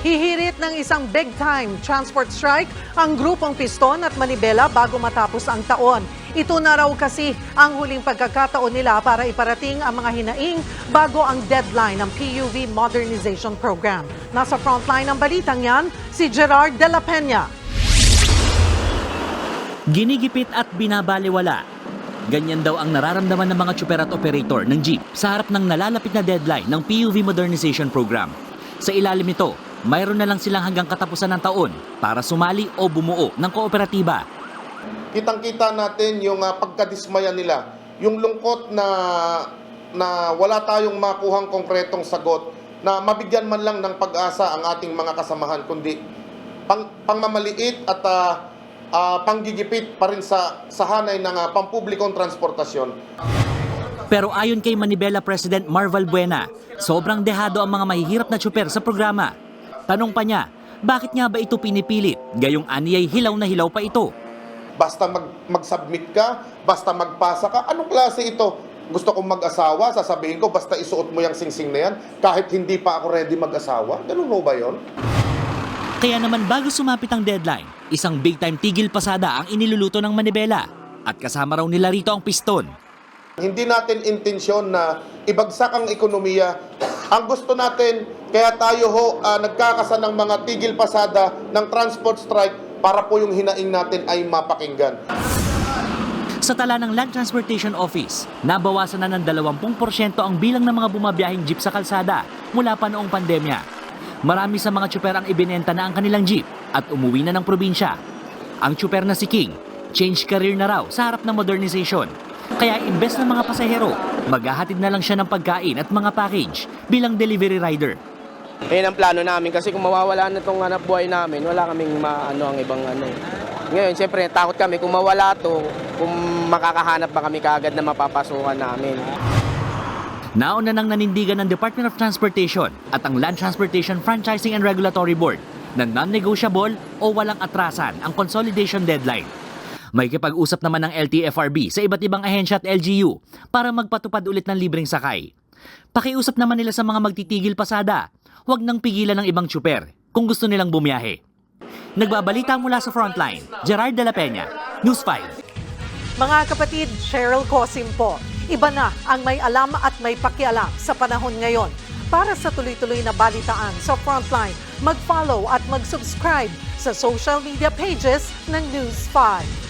Hihirit ng isang big-time transport strike ang grupong Piston at Manibela bago matapos ang taon. Ito na raw kasi ang huling pagkakataon nila para iparating ang mga hinaing bago ang deadline ng PUV Modernization Program. Nasa frontline ng balitang yan, si Gerard de la Peña. Ginigipit at binabaliwala. Ganyan daw ang nararamdaman ng mga tsuper at operator ng jeep sa harap ng nalalapit na deadline ng PUV Modernization Program. Sa ilalim nito, mayroon na lang silang hanggang katapusan ng taon para sumali o bumuo ng kooperatiba. kitang-kita natin yung ah, pagkadismaya nila, yung lungkot na na wala tayong makuhang konkretong sagot na mabigyan man lang ng pag-asa ang ating mga kasamahan kundi pang, pangmamaliit at ah, ah, panggigipit pa rin sa sa hanay ng ah, pampublikong transportasyon. Pero ayon kay Manibela President Marval Buena, sobrang dehado ang mga mahihirap na tsuper sa programa. Tanong pa niya, bakit nga ba ito pinipilit? Gayong aniyay hilaw na hilaw pa ito. Basta mag, mag-submit ka, basta magpasa ka, anong klase ito? Gusto kong mag-asawa, sasabihin ko, basta isuot mo yung singsing na yan, kahit hindi pa ako ready mag-asawa. Ganun mo ba yon? Kaya naman bago sumapit ang deadline, isang big time tigil pasada ang iniluluto ng Manibela. At kasama raw nila rito ang piston. Hindi natin intensyon na ibagsak ang ekonomiya. Ang gusto natin, kaya tayo ho ah, nagkakasa ng mga tigil pasada ng transport strike para po yung hinaing natin ay mapakinggan. Sa tala ng Land Transportation Office, nabawasan na ng 20% ang bilang ng mga bumabiyahing jeep sa kalsada mula pa noong pandemya. Marami sa mga tsuper ang ibinenta na ang kanilang jeep at umuwi na ng probinsya. Ang tsuper na si King, change career na raw sa harap ng modernization. Kaya imbes ng mga pasahero, maghahatid na lang siya ng pagkain at mga package bilang delivery rider. Yan ang plano namin kasi kung mawawala na itong hanap buhay namin, wala kaming maano ang ibang ano. Ngayon, siyempre, takot kami kung mawala to, kung makakahanap ba kami kaagad na mapapasukan namin. Nauna nang nanindigan ng Department of Transportation at ang Land Transportation Franchising and Regulatory Board na non-negotiable o walang atrasan ang consolidation deadline. May kipag-usap naman ng LTFRB sa iba't ibang ahensya at LGU para magpatupad ulit ng libreng sakay. Pakiusap naman nila sa mga magtitigil pasada, huwag nang pigilan ng ibang tsuper kung gusto nilang bumiyahe. Nagbabalita mula sa frontline, Gerard de la Peña, News 5. Mga kapatid, Cheryl Cosim po. Iba na ang may alam at may pakialam sa panahon ngayon. Para sa tuloy-tuloy na balitaan sa Frontline, mag-follow at mag-subscribe sa social media pages ng News 5.